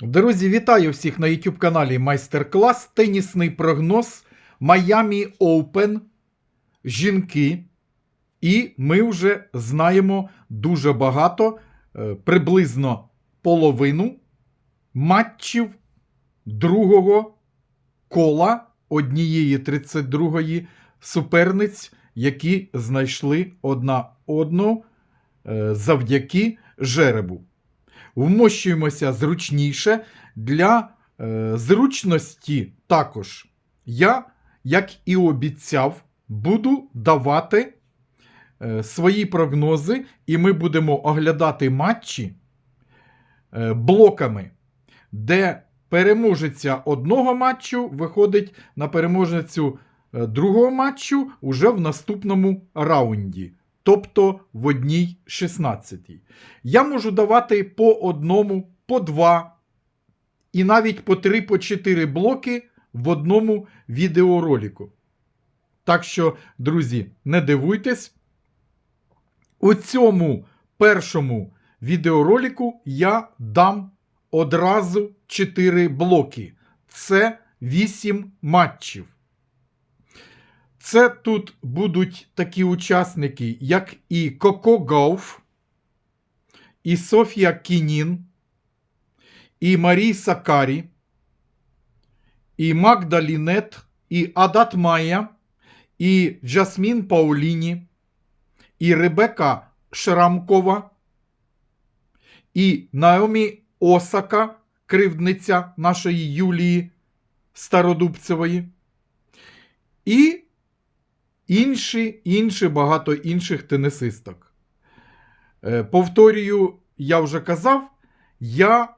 Друзі, вітаю всіх на YouTube каналі Майстер-клас. Тенісний прогноз Miami Open. Жінки. І ми вже знаємо дуже багато, е, приблизно половину матчів другого кола однієї 32-ї суперниць, які знайшли одна одну е, завдяки жеребу вмощуємося зручніше. Для е, зручності також я, як і обіцяв, буду давати е, свої прогнози, і ми будемо оглядати матчі е, блоками, де переможеця одного матчу виходить на переможецю е, другого матчу уже в наступному раунді. Тобто в одній 16. Я можу давати по одному, по два, і навіть по три, по чотири блоки в одному відеоролику. Так що, друзі, не дивуйтесь. У цьому першому відеоролику я дам одразу 4 блоки. Це 8 матчів. Це тут будуть такі учасники, як і Коко Гауф, і Софія Кінін, і Марій Сакарі, і Магда Лінет, і Адат Майя, і Джасмін Пауліні, і Ребека Шрамкова, і Наомі Осака, кривдниця нашої Юлії Стародубцевої. І інші, інші багато інших тенісисток. Е, повторюю, я вже казав, я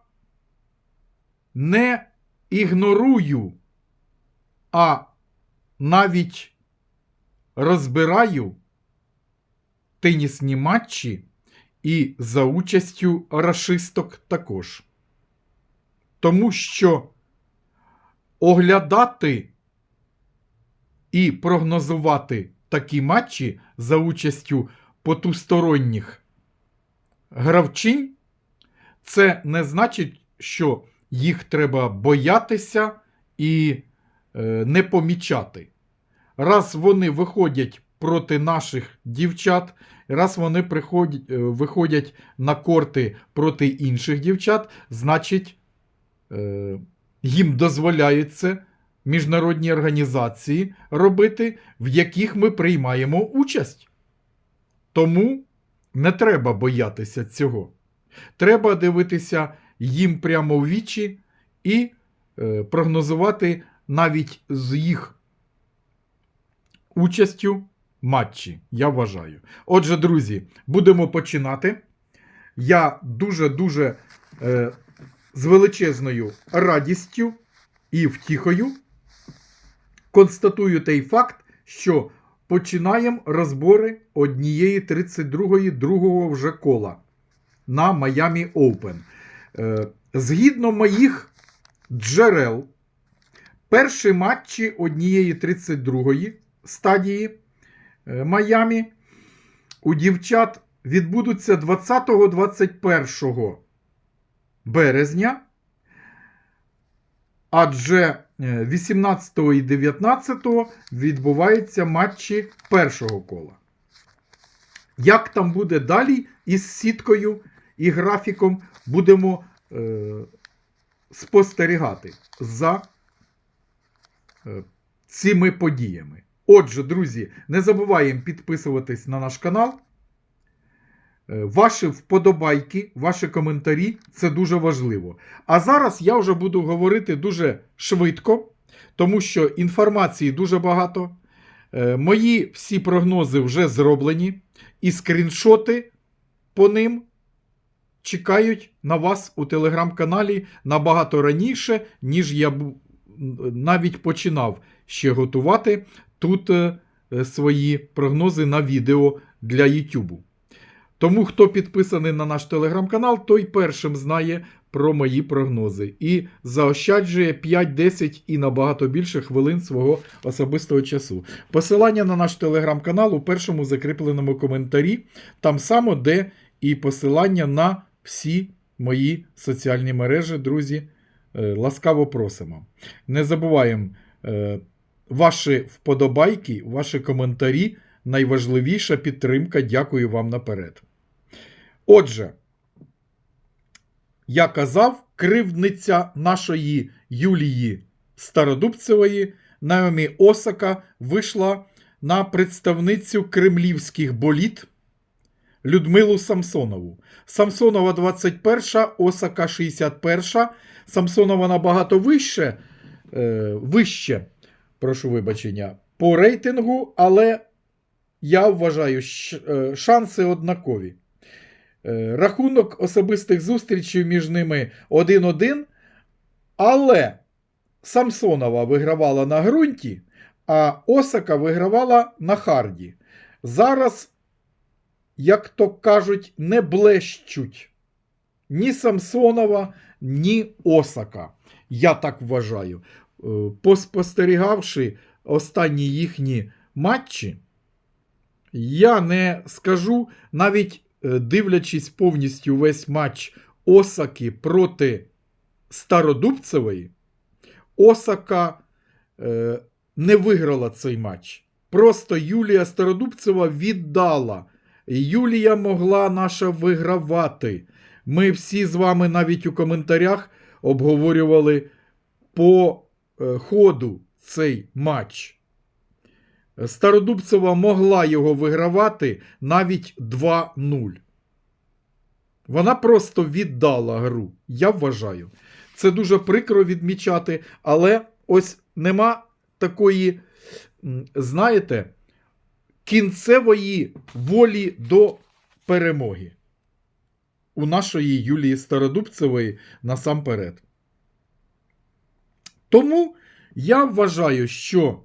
не ігнорую, а навіть розбираю тенісні матчі і за участю рашисток також. Тому що оглядати і прогнозувати такі матчі за участю потусторонніх гравчинь, це не значить, що їх треба боятися і е, не помічати. Раз вони виходять проти наших дівчат, раз вони приходять, е, виходять на корти проти інших дівчат, значить, е, їм дозволяється міжнародні організації робити, в яких ми приймаємо участь. Тому не треба боятися цього. Треба дивитися їм прямо в вічі і е, прогнозувати навіть з їх участю матчі, я вважаю. Отже, друзі, будемо починати. Я дуже-дуже е, з величезною радістю і втіхою констатую той факт, що починаємо розбори однієї 32-ї другого вже кола на Miami Open. Е, Згідно моїх джерел, перші матчі однієї 32-ї стадії е, Майамі у дівчат відбудуться 20-21 березня. Адже 18 і 19 відбуваються матчі першого кола. Як там буде далі із сіткою і графіком, будемо е, спостерігати за е, цими подіями. Отже, друзі, не забуваємо підписуватись на наш канал. Е, Ваші вподобайки, ваші коментарі це дуже важливо. А зараз я вже буду говорити дуже швидко, тому що інформації дуже багато. Е, Мої всі прогнози вже зроблені, і скріншоти по ним чекають на вас у телеграм-каналі набагато раніше, ніж я навіть починав ще готувати тут е, свої прогнози на відео для YouTube. Тому, хто підписаний на наш телеграм-канал, той першим знає про мої прогнози і заощаджує 5-10 і набагато більше хвилин свого особистого часу. Посилання на наш телеграм-канал у першому закріпленому коментарі, там само, де і посилання на всі мої соціальні мережі, друзі. Е, Ласкаво просимо. Не забуваємо е, ваші вподобайки, ваші коментарі. Найважливіша підтримка. Дякую вам наперед. Отже, я казав, кривдниця нашої Юлії Стародубцевої Наомі Осака вийшла на представницю кремлівських боліт Людмилу Самсонову. Самсонова 21, Осака 61. Самсонова набагато вище, е, вище, прошу вибачення, по рейтингу, але я вважаю, щ- е, шанси однакові. Е, Рахунок особистих зустрічей між ними 1-1, але Самсонова вигравала на ґрунті, а Осака вигравала на харді. Зараз, як то кажуть, не блещуть ні Самсонова, ні Осака. Я так вважаю. Е, Поспостерігавши останні їхні матчі, я не скажу, навіть дивлячись повністю весь матч Осаки проти Стародубцевої, Осака е, не виграла цей матч. Просто Юлія Стародубцева віддала. Юлія могла наша вигравати. Ми всі з вами навіть у коментарях обговорювали по е, ходу цей матч. Стародубцева могла його вигравати навіть 2-0. Вона просто віддала гру. Я вважаю. Це дуже прикро відмічати, але ось нема такої, знаєте, кінцевої волі до перемоги. У нашої Юлії Стародубцевої насамперед. Тому я вважаю, що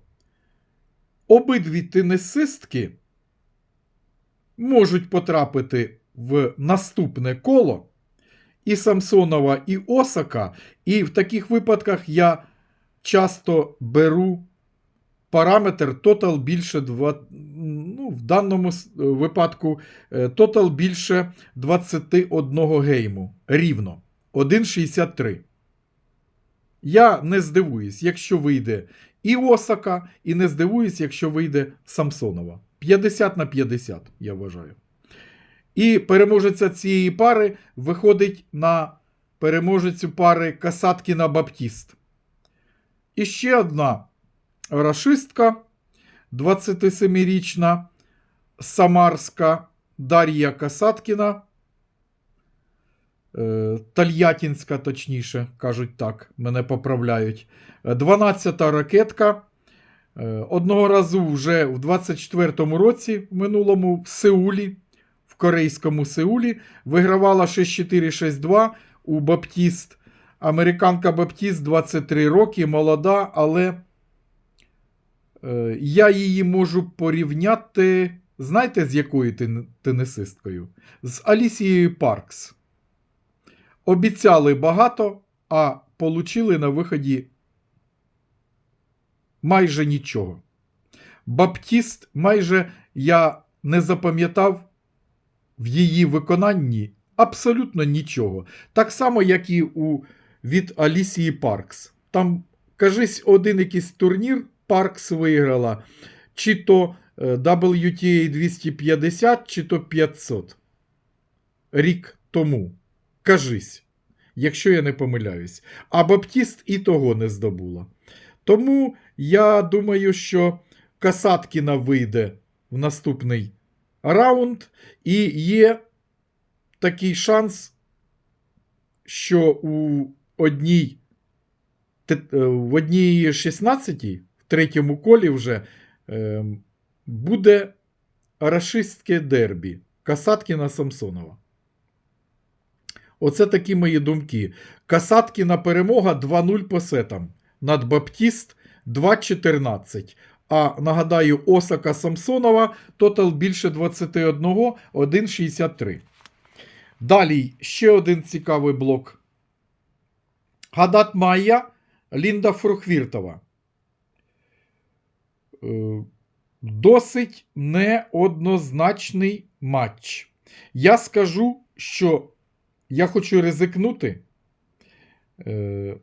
обидві тенісистки можуть потрапити в наступне коло. І Самсонова, і Осака. І в таких випадках я часто беру параметр тотал більше 2, ну, в даному випадку е, тотал більше 21 гейму. Рівно. 1,63. Я не здивуюсь, якщо вийде і Осака, і не здивуюсь, якщо вийде Самсонова. 50 на 50, я вважаю. І переможеця цієї пари виходить на переможецю пари Касаткіна Баптіст. І ще одна рашистка 27-річна Самарська Дар'я Касаткіна. Е, Тальятінська, точніше, кажуть так, мене поправляють. 12-та ракетка. Е, Одного разу вже в 24-му році, в минулому, в Сеулі, в корейському Сеулі, вигравала 6-4-6-2 у Баптіст. Американка Баптіст 23 роки, молода, але е, я її можу порівняти. Знаєте, з якою тен- тенісисткою? З Алісією Паркс. Обіцяли багато, а получили на виході майже нічого. Баптіст майже я не запам'ятав в її виконанні абсолютно нічого. Так само, як і у, від Алісії Паркс. Там, кажись, один якийсь турнір Паркс виграла, чи то е, WTA 250, чи то 500. Рік тому. Кажись, якщо я не помиляюсь. А Баптіст і того не здобула. Тому я думаю, що Касаткіна вийде в наступний раунд, і є такий шанс, що у одній, е, в одній 16 в третьому колі вже е, буде рашистське дербі Касаткіна Самсонова. Оце такі мої думки. Касаткіна перемога 2-0 по сетам. Над Баптіст 2-14. А нагадаю, Осака Самсонова тотал більше 21, 1,63. Далі ще один цікавий блок. Гадат Майя, Лінда Фрухвіртова. Е, Досить неоднозначний матч. Я скажу, що я хочу ризикнути. Е,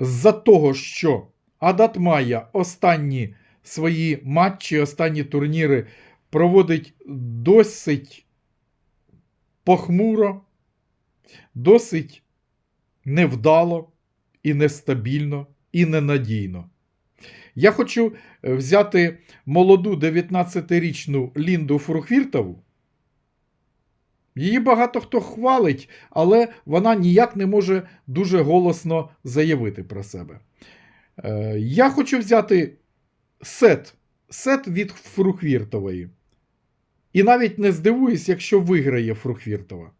з-за того, що Адат Майя останні свої матчі, останні турніри проводить досить похмуро, досить невдало і нестабільно, і ненадійно. Я хочу е, взяти молоду 19-річну Лінду Фрухвіртову. Її багато хто хвалить, але вона ніяк не може дуже голосно заявити про себе. Е, Я хочу взяти сет, сет від Фрухвіртової. І навіть не здивуюсь, якщо виграє Фрухвіртова.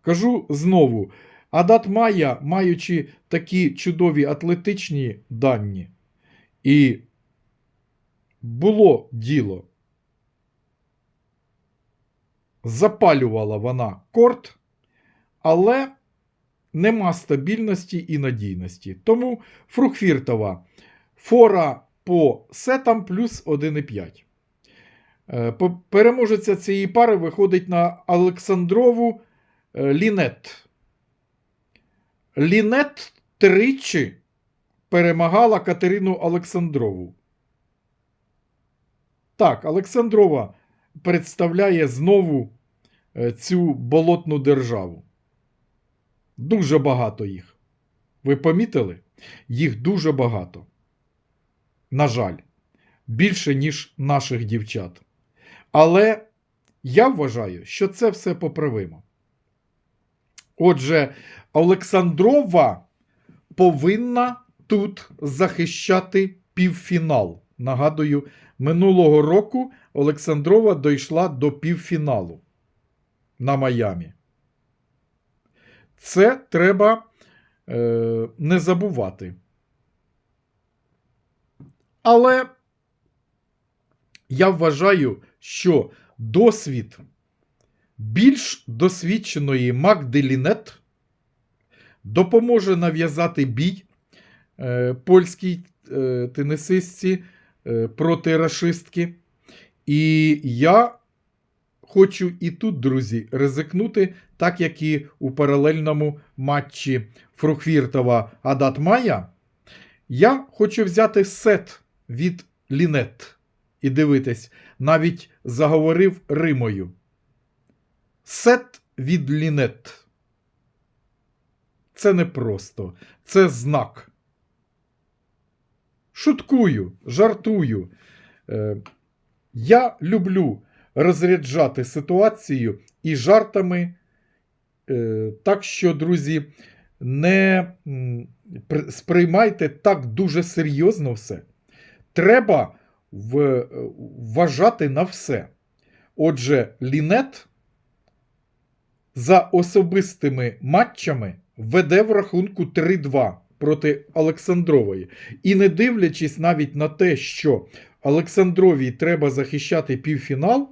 Кажу знову: Адат Майя, маючи такі чудові атлетичні дані, і було діло. Запалювала вона корт, але нема стабільності і надійності. Тому Фрухвіртова фора по сетам плюс 1,5. Е, Переможеця цієї пари виходить на Олександрову е, Лінет. Лінет тричі перемагала Катерину Олександрову. Так, Олександрова представляє знову е, цю болотну державу. Дуже багато їх. Ви помітили? Їх дуже багато. На жаль, більше, ніж наших дівчат. Але я вважаю, що це все поправимо. Отже, Олександрова повинна тут захищати півфінал. Нагадую, минулого року Олександрова дійшла до півфіналу на Майамі. Це треба е, не забувати. Але я вважаю, що досвід більш досвідченої Магди Лінет допоможе нав'язати бій польській е, тенісистці е, проти рашистки. І я хочу і тут, друзі, ризикнути, так як і у паралельному матчі Фрухвіртова Адат Майя. Я хочу взяти сет від Лінет і дивитись, навіть заговорив Римою. Сет від Лінет. Це не просто, це знак. Шуткую, жартую. Е, я люблю розряджати ситуацію і жартами. Е, так що, друзі, не сприймайте так дуже серйозно все. Треба вважати на все. Отже, Лінет за особистими матчами веде в рахунку 3-2 проти Олександрової. І не дивлячись навіть на те, що Олександровій треба захищати півфінал,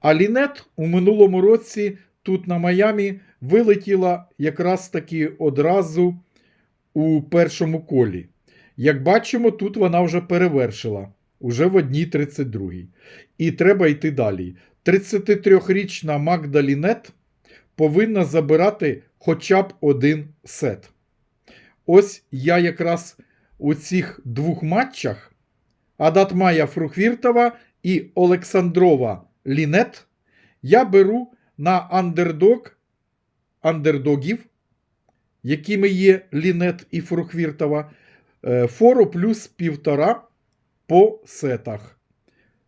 а Лінет у минулому році тут на Майамі вилетіла якраз таки одразу у першому колі. Як бачимо, тут вона вже перевершила, уже в одній 32 І треба йти далі. 33-річна Магда Лінет повинна забирати хоча б один сет. Ось я якраз у цих двох матчах Адат Майя Фрухвіртова і Олександрова Лінет я беру на андердог андердогів, якими є Лінет і Фрухвіртова, е, фору плюс півтора по сетах.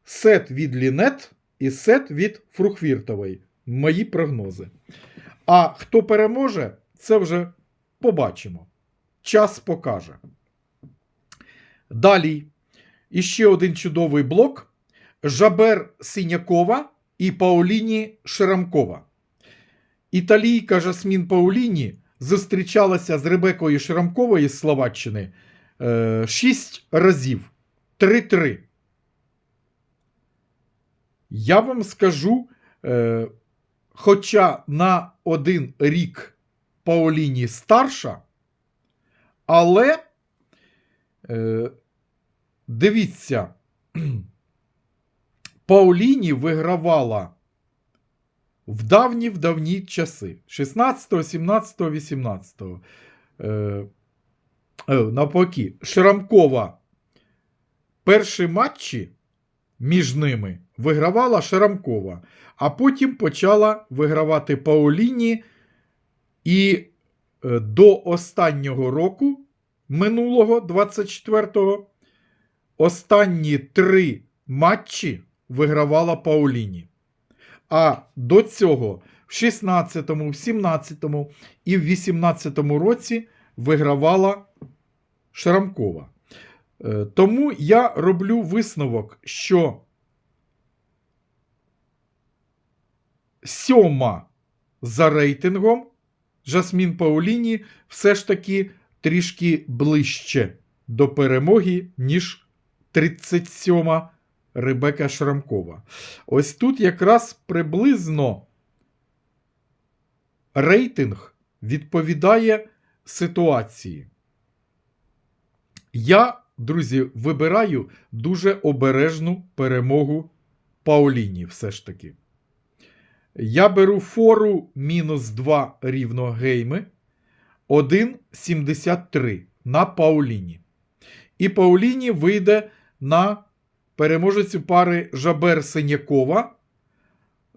Сет від Лінет і сет від Фрухвіртової. Мої прогнози. А хто переможе, це вже побачимо. Час покаже. Далі. Іще один чудовий блок: Жабер Синякова і Пауліні Шрамкова. Італійка Жасмін Пауліні зустрічалася з Ребекою Шрамковою з Словаччини е, 6 разів. 3-3. Я вам скажу, е, хоча на один рік Пауліні старша, але е, дивіться, Пауліні вигравала в давні в давні часи 16, 17, 18. Е, навпаки, Шрамкова перші матчі між ними вигравала Шрамкова, а потім почала вигравати Пауліні. І до останнього року, минулого 24-го, останні три матчі вигравала Пауліні. А до цього в 16-му, в 17-му і в 18-му році вигравала Шрамкова. Е, Тому я роблю висновок, що сьома за рейтингом Жасмін Пауліні все ж таки трішки ближче до перемоги, ніж 37-ма Ребека Шрамкова. Ось тут якраз приблизно рейтинг відповідає ситуації. Я, друзі, вибираю дуже обережну перемогу Пауліні, все ж таки. Я беру фору мінус 2 рівно гейми 1,73 на Пауліні. І Пауліні вийде на переможецю пари Жабер Синякова.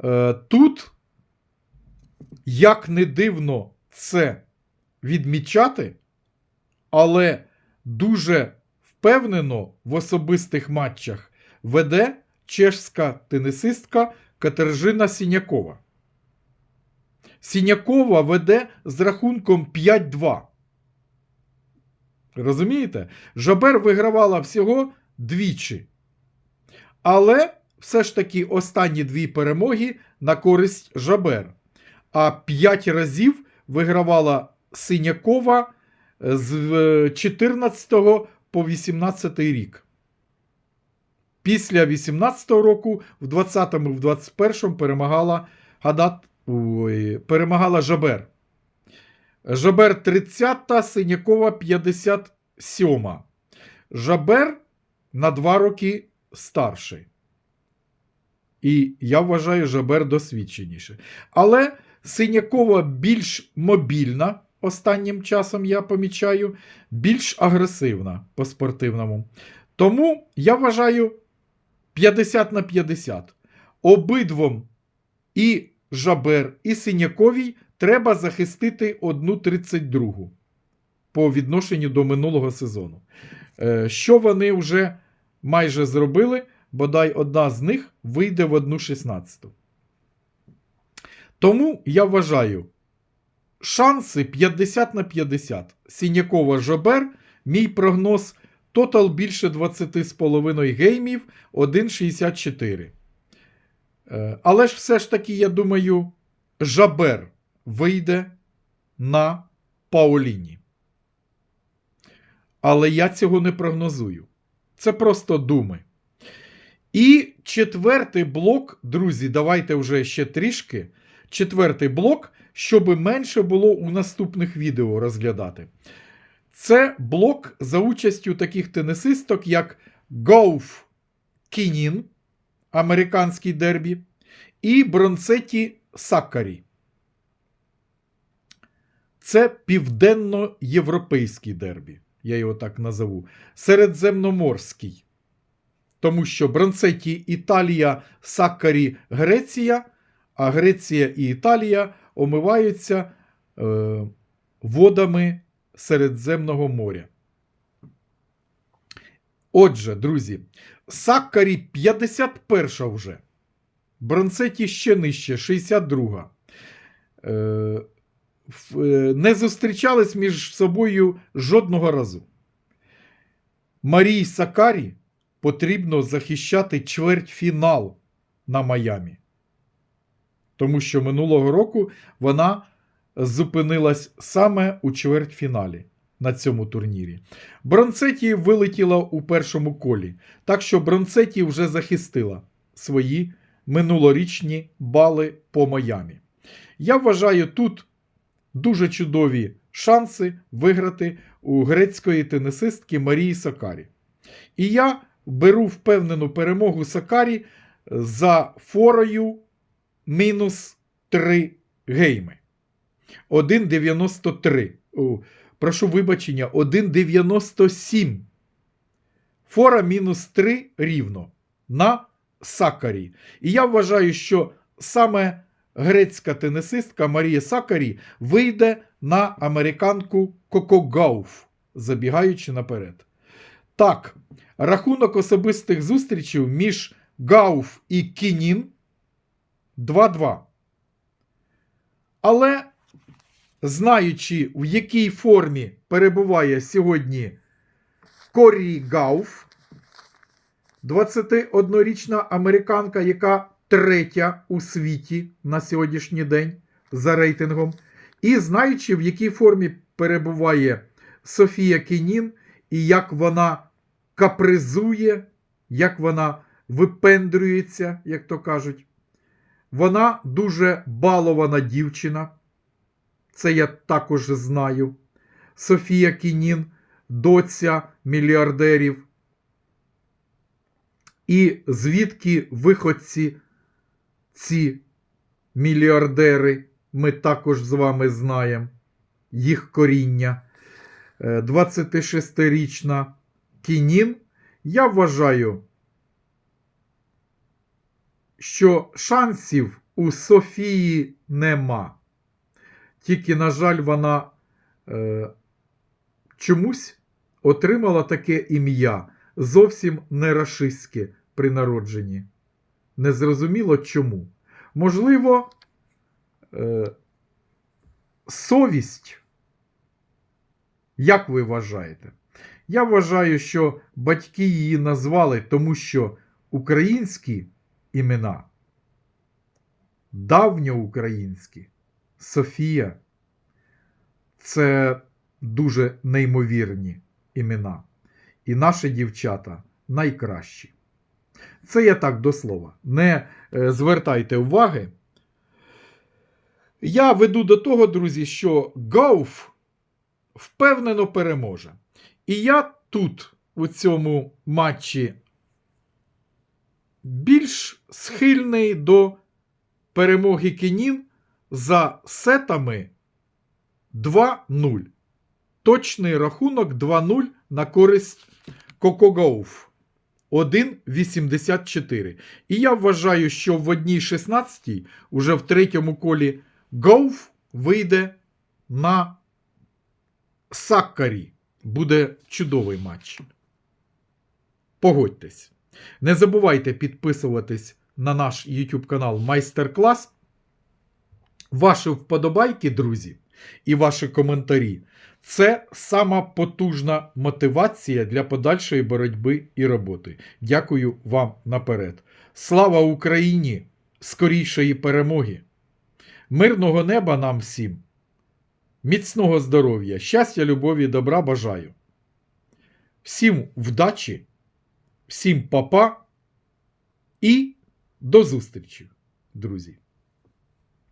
Е, Тут, як не дивно це відмічати, але дуже впевнено в особистих матчах веде чешська тенісистка Катержина Сінякова. Сінякова веде з рахунком 5-2. Розумієте? Жабер вигравала всього двічі. Але все ж таки останні дві перемоги на користь Жабер. А 5 разів вигравала Синякова з 14 по 18 рік. Після 18-го року, в 20-му, в 21-му перемагала Гадат, ой, перемагала Жабер. Жабер 30-та, Синякова 57-ма. Жабер на 2 роки старший. І я вважаю, Жабер досвідченіше. Але Синякова більш мобільна, останнім часом я помічаю, більш агресивна по спортивному. Тому я вважаю 50 на 50. Обидвом і Жабер, і Синяковій треба захистити одну 32 по відношенню до минулого сезону. Е, Що вони вже майже зробили, бодай одна з них вийде в одну 16. Тому я вважаю, шанси 50 на 50. Сінякова Жабер, мій прогноз тотал більше 20,5 геймів 1,64. Е, Але ж все ж таки, я думаю, Жабер вийде на Пауліні. Але я цього не прогнозую. Це просто думи. І четвертий блок, друзі, давайте вже ще трішки. Четвертий блок, щоб менше було у наступних відео розглядати. Це блок за участю таких тенісисток, як Гоуф Кінін, американський дербі, і Бронцеті Саккарі. Це південно-європейський дербі, я його так назову. Середземноморський. Тому що Бронцеті Італія, Саккарі Греція, а Греція і Італія омиваються е, водами Середземного моря. Отже, друзі, Саккарі 51 вже. Бронцеті ще нижче, 62. Е, не зустрічались між собою жодного разу. Марії Сакарі потрібно захищати чвертьфінал на Майамі. Тому що минулого року вона зупинилась саме у чвертьфіналі на цьому турнірі. Бронцеті вилетіла у першому колі, так що Бронцеті вже захистила свої минулорічні бали по Майамі. Я вважаю, тут дуже чудові шанси виграти у грецької тенісистки Марії Сакарі. І я беру впевнену перемогу Сакарі за форою мінус 3 гейми. 1,93. Прошу вибачення, 1,97. Фора мінус 3 рівно на Сакарі. І я вважаю, що саме грецька тенісистка Марія Сакарі вийде на американку Коко Гауф, забігаючи наперед. Так, рахунок особистих зустрічей між Гауф і Кінін 2-2. Але знаючи, в якій формі перебуває сьогодні Корі Гауф, 21-річна американка, яка третя у світі на сьогоднішній день за рейтингом, і знаючи, в якій формі перебуває Софія Кінін, і як вона капризує, як вона випендрюється, як то кажуть. Вона дуже балована дівчина. Це я також знаю. Софія Кінін, доця мільярдерів. І звідки виходці ці мільярдери, ми також з вами знаємо їх коріння. Е, 26-річна Кінін. Я вважаю, що шансів у Софії нема. Тільки, на жаль, вона е, чомусь отримала таке ім'я зовсім не рашистське при народженні. Незрозуміло чому. Можливо, е, совість. Як ви вважаєте? Я вважаю, що батьки її назвали, тому що українські імена, давньоукраїнські, Софія це дуже неймовірні імена. І наші дівчата найкращі. Це я так до слова. Не е, звертайте уваги. Я веду до того, друзі, що Гауф впевнено переможе. І я тут, у цьому матчі, більш схильний до перемоги Кенін за сетами 2-0. Точний рахунок 2-0 на користь Кокогауф. 1,84. І я вважаю, що в одній 16 уже в третьому колі Гауф вийде на Саккарі. Буде чудовий матч. Погодьтесь. Не забувайте підписуватись на наш YouTube канал Майстер-клас. Ваші вподобайки, друзі, і ваші коментарі це сама потужна мотивація для подальшої боротьби і роботи. Дякую вам наперед. Слава Україні! Скорішої перемоги! Мирного неба нам всім! Міцного здоров'я, щастя, любові, добра бажаю. Всім вдачі, всім папа і до зустрічі, друзі!